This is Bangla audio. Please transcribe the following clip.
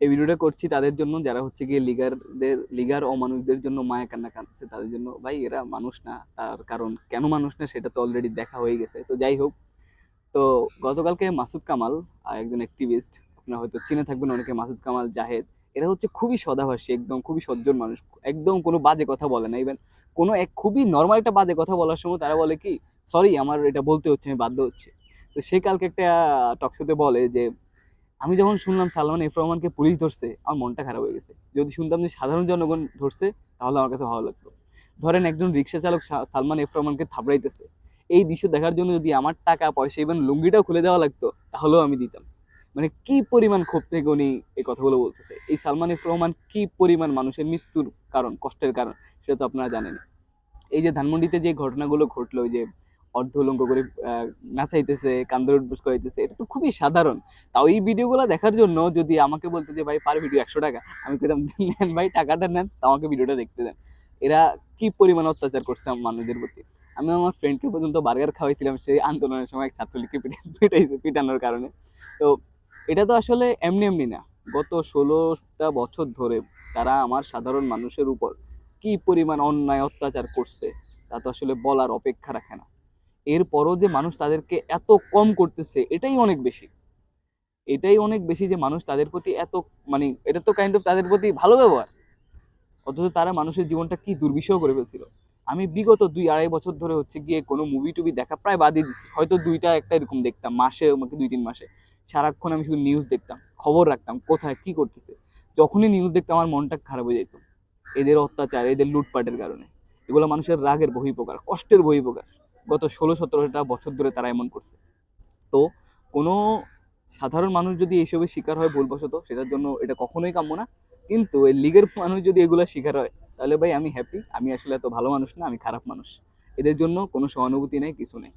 এই ভিডিওটা করছি তাদের জন্য, যারা হচ্ছে গিয়ে লিগারদের লিগার অমানুষদের জন্য মায়া কান্না কাঁদছে তাদের জন্য। ভাই, এরা মানুষ না, তার কারণ কেন মানুষ না সেটা তো অলরেডি দেখা হয়ে গেছে। তো যাই হোক, তো গতকালকে মাসুদ কামাল একজন অ্যাক্টিভিস্ট আপনারা হয়তো চিনে থাকবেন অনেকে, মাসুদ কামাল জাহেদ, এরা হচ্ছে খুবই সদাভাসী একদম খুবই সজ্জন মানুষ, একদম কোনো বাজে কথা বলে না। ইভেন কোনো এক খুবই নর্মাল একটা বাজে কথা বলার সময় তারা বলে কি সরি আমার এটা বলতে হচ্ছে, আমি বাধ্য হচ্ছে। তো সে কালকে একটা টকশোতে বলে যে আমি যখন শুনলাম সালমান এফ রহমানকে পুলিশ ধরছে, আমার মনটা খারাপ হয়ে গেছে। যদি শুনতাম যে সাধারণ জনগণ ধরছে, তাহলে আমার কাছে ভালো লাগতো। ধরেন একজন রিক্সা চালক সালমান এফ রহমানকে থাপড়াইতেছে এই দৃশ্য দেখার জন্য যদি আমার টাকা, পয়সা ইভেন লুঙ্গিটাও খুলে দেওয়া লাগতো, তাহলেও আমি দিতাম। মানে কি পরিমাণ ক্ষোভ থেকে উনি এই কথাগুলো বলতেছে? এই সালমান এফ রহমান কি পরিমাণ মানুষের মৃত্যুর কারণ, কষ্টের কারণ, সেটা তো আপনারা জানেন এই যে ধানমন্ডিতে যে ঘটনাগুলো ঘটলো যে অর্ধ উলঙ্গ করে নাচাইতেছে, কান্দর উঠবোস করাইতেছে, এটা তো খুবই সাধারণ। তাও এই ভিডিওগুলো দেখার জন্য যদি আমাকে বলতো যে, ভাই, পার ভিডিও একশো টাকা? আমি কইতাম, নেন ভাই, টাকাটা নেন তা আমাকে ভিডিওটা দেখতে দেন। এরা কি পরিমাণ অত্যাচার করছে মানুষদের প্রতি? আমি আমার ফ্রেন্ডকে পর্যন্ত বার্গার খাওয়াইছিলাম, সেই আন্দোলনের সময় ছাত্রলীগকে পিটে, পিটাইছে, পিটানোর কারণে। তো এটা তো আসলে এমনি এমনি না। গত ষোলোটা বছর ধরে তারা আমার সাধারণ মানুষের উপর কি পরিমাণ অন্যায় অত্যাচার করছে, তা তো আসলে বলার অপেক্ষা রাখে না। এরপরও যে মানুষ তাদেরকে এত কম করতেছে, এটাই অনেক বেশি। এটাই অনেক বেশি যে মানুষ তাদের প্রতি এত মানে এটা তো কাইন্ড অফ তাদের প্রতি ভালো ব্যবহার। অথচ তারা মানুষের জীবনটা কি দুর্বিষহ করে ফেলছিল। আমি বিগত দুই আড়াই বছর ধরে হচ্ছে গিয়ে কোনো মুভি টুভি দেখা প্রায় বাদই দিচ্ছি হয়তো দুইটা একটা এরকম দেখতাম, মাসে আমাকে দুই তিন মাসে। সারাক্ষণ আমি শুধু নিউজ দেখতাম, খবর রাখতাম, কোথায়, কি করতেছে। যখনই নিউজ দেখতাম আমার মনটা খারাপ হয়ে যেত এদের অত্যাচার, এদের লুটপাটের কারণে। এগুলো মানুষের রাগের বহিঃপ্রকার, কষ্টের বহিঃপ্রকার। গত ষোলো, সতেরোটা বছর ধরে তারা এমন করছে। তো কোনো সাধারণ মানুষ যদি এইসবের শিকার হয় ভুলবশত, সেটার জন্য এটা কখনোই কাম্য না। কিন্তু এই লিগের মানুষ যদি এগুলো শিকার হয়, তাহলে ভাই আমি হ্যাপি আমি আসলে এত ভালো মানুষ না, আমি খারাপ মানুষ। এদের জন্য কোনো সহানুভূতি নেই, কিছু নেই।